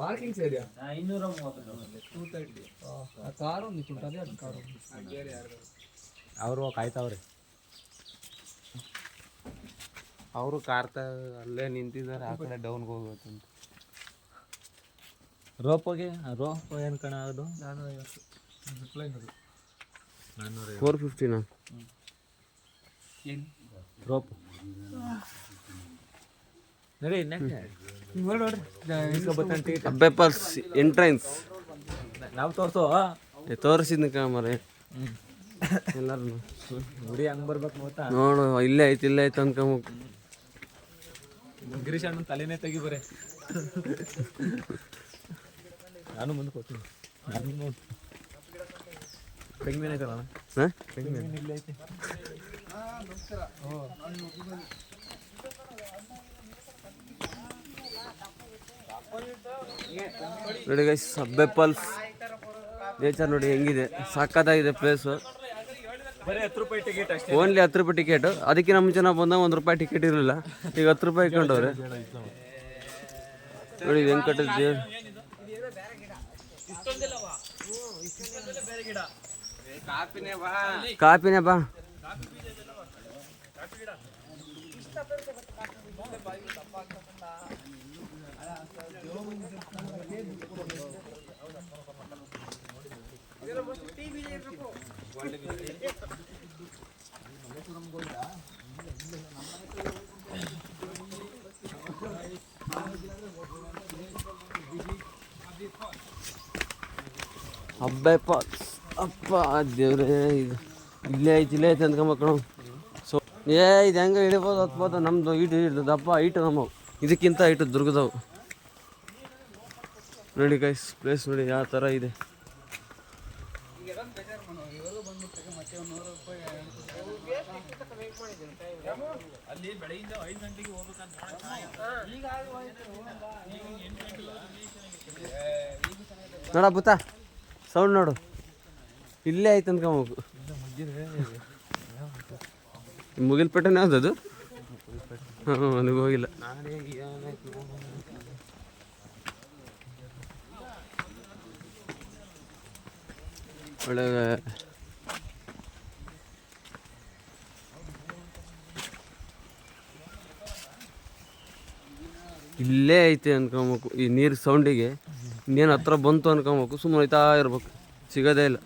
Parking ಸೇರಿಯಾ ಇನ್ನೂರ ಮೂವತ್ತು two thirty car ಒಂದು ಇತ್ತು ಅದೇ ಅದು ಕಾರ್ ಅವರು ಕಾಯ್ತಾವ್ರಿ. ಅವರು ಕಾರ್ತ ಅಲ್ಲೇ ನಿಂತಿದ್ದಾರೆ ಆ ಕಡೆ ಡೌನ್ಗೆ ಹೋಗ್ಬೇಕಂತ ರೋಪಗೆ ರೋಪ ಏನು ಕಣ ಅದು? ಫೋರ್ ಫಿಫ್ಟಿನಾ ರೋಪ್ ನಡಿ ನೆಕ್ಸ್ಟ್ ಪೇಪರ್ಸ್ ಎಂಟ್ರೆನ್ಸ್ ನಾವು ತೋರ್ಸು. ತೋರಿಸಿದ್ನ ಕಾಮರೆ ಎಲ್ಲರೂ ಗುಡಿ ಹಂಗೆ ಬರ್ಬೇಕು ಗೊತ್ತಾ? ನೋಡು ಇಲ್ಲೇ ಐತಿ ಇಲ್ಲೇ ಐತೆ ಅನ್ಕೊಂಬೇಕು. ಗಿರೀಶ್ ಅಣ್ಣನ ತಲೆನೇ ತೆಗಿ ಬರೇ. ನಾನು ಮುಂದೆ ಕೊಡ್ತೀನಿ ನಾನು ನೋಡು ಪೆಂಗ್ವಿನ್ ಐತಲ್ಲ ಹಾಂ? ಪೆಂಗ್ವಿನ್ ಇಲ್ಲೇ ಐತೆ. ನೋಡಿ ಗೈಸ್ ಸಬ್ಬೆ ಪಲ್ಸ್. ನೇಚರ್ ನೋಡಿ ಹೆಂಗಿದೆ. ಸಕ್ಕತ್ತಾಗಿದೆ ಪ್ಲೇಸು ಓನ್ಲಿ ಹತ್ತು ರೂಪಾಯಿ ಟಿಕೆಟ್ ಅದಕ್ಕಿಂತ ಮುಂಚೆ ನಾವು ಬಂದಾಗ ಒಂದು ರೂಪಾಯಿ ಟಿಕೆಟ್ ಇರಲಿಲ್ಲ. ಈಗ ಹತ್ತು ರೂಪಾಯಿ ಇಟ್ಕೊಂಡವ್ರೆ. ನೋಡಿ ವೆಂಕಟ ದೇವ್ ಕಾಪಿನೇ ಬಾ. ಹಬ್ಬ ಅಪ್ಪ ದೇವ್ರೇ ಇದು ಇಲ್ಲೇ ಐತಿ ಇಲ್ಲೇ ಐತಿ ಅಂದ್ಕೊಂಬಕ್ಳು ಸೊ ಏ, ಇದು ಹೆಂಗೆ ಹಿಡಿಬೋದು, ಹತ್ಬೋದು. ನಮ್ಮದು ಇಟ್ಟು ಹಿಡಿದು ದಪ್ಪ ಇಟ್ಟು ನಮ್ಮ ಇದಕ್ಕಿಂತ ಇಟ್ಟು ದುರ್ಗದವು. ನೋಡಿ ಗೈಸ್ ಪ್ಲೇಸ್ ನೋಡಿ ಯಾವ ಥರ ಇದೆ. ನೋಡ ಬುತ್ತ ಸೌಂಡ್ ನೋಡು. ಇಲ್ಲೇ ಆಯ್ತು ಅಂದ್ಕೊಂಬೇಕು ಮುಗಿಲ್ಪೇಟೆನೇ ಅದು? ಹಾಂ ನನಗೆ ಹೋಗಿಲ್ಲ. ಒಳ್ಳೆ, ಇಲ್ಲೇ ಐತೆ ಅನ್ಕೊಬೇಕು. ಈ ನೀರು ಸೌಂಡಿಗೆ ಇನ್ನೇನು ಹತ್ರ ಬಂತು ಅನ್ಕೊಬೇಕು. ಸುಮ್ಮನೆ ಹೋಯ್ತಾ ಇರ್ಬೇಕು. ಸಿಗೋದೇ ಇಲ್ಲ.